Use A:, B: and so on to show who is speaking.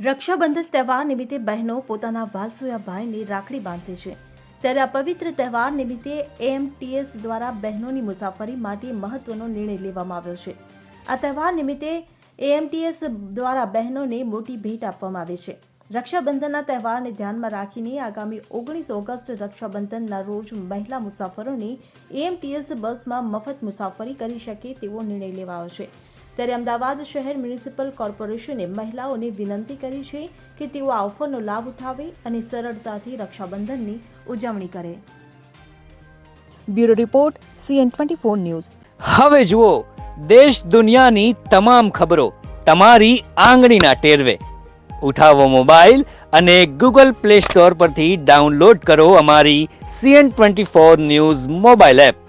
A: રક્ષાબંધન તહેવાર નિમિત્તે બહેનો પોતાના વાલસોયા ભાઈને રાખડી બાંધે છે. ત્યારે આ પવિત્ર તહેવાર નિમિત્તે એએમટીએસ દ્વારા બહેનોની મુસાફરી માટે મહત્વનો નિર્ણય લેવામાં આવ્યો છે. આ તહેવાર નિમિત્તે એએમટીએસ દ્વારા બહેનોને મોટી ભેટ આપવામાં આવે છે. રક્ષાબંધનના તહેવારને ધ્યાનમાં રાખીને આગામી ઓગણીસ ઓગસ્ટ રક્ષાબંધનના રોજ મહિલા મુસાફરોને એએમટીએસ બસમાં મફત મુસાફરી કરી શકે તેવો નિર્ણય લેવાયો છે. ત્યારે અમદાવાદ શહેર મ્યુનિસિપલ કોર્પોરેશને મહિલાઓને વિનંતી કરી છે કે તેઓ આ ઓફરનો લાભ ઉઠાવે અને સરળતાથી રક્ષાબંધનની ઉજવણી કરે.
B: Bureau report, CN twenty four news.
C: હવે જુઓ, દેશ દુનિયાની તમામ ખબરો તમારી આંગળીના ટેરવે. ઉઠાવો મોબાઈલ અને ગૂગલ પ્લે સ્ટોર પરથી ડાઉનલોડ કરો અમારી CN twenty four news mobile app.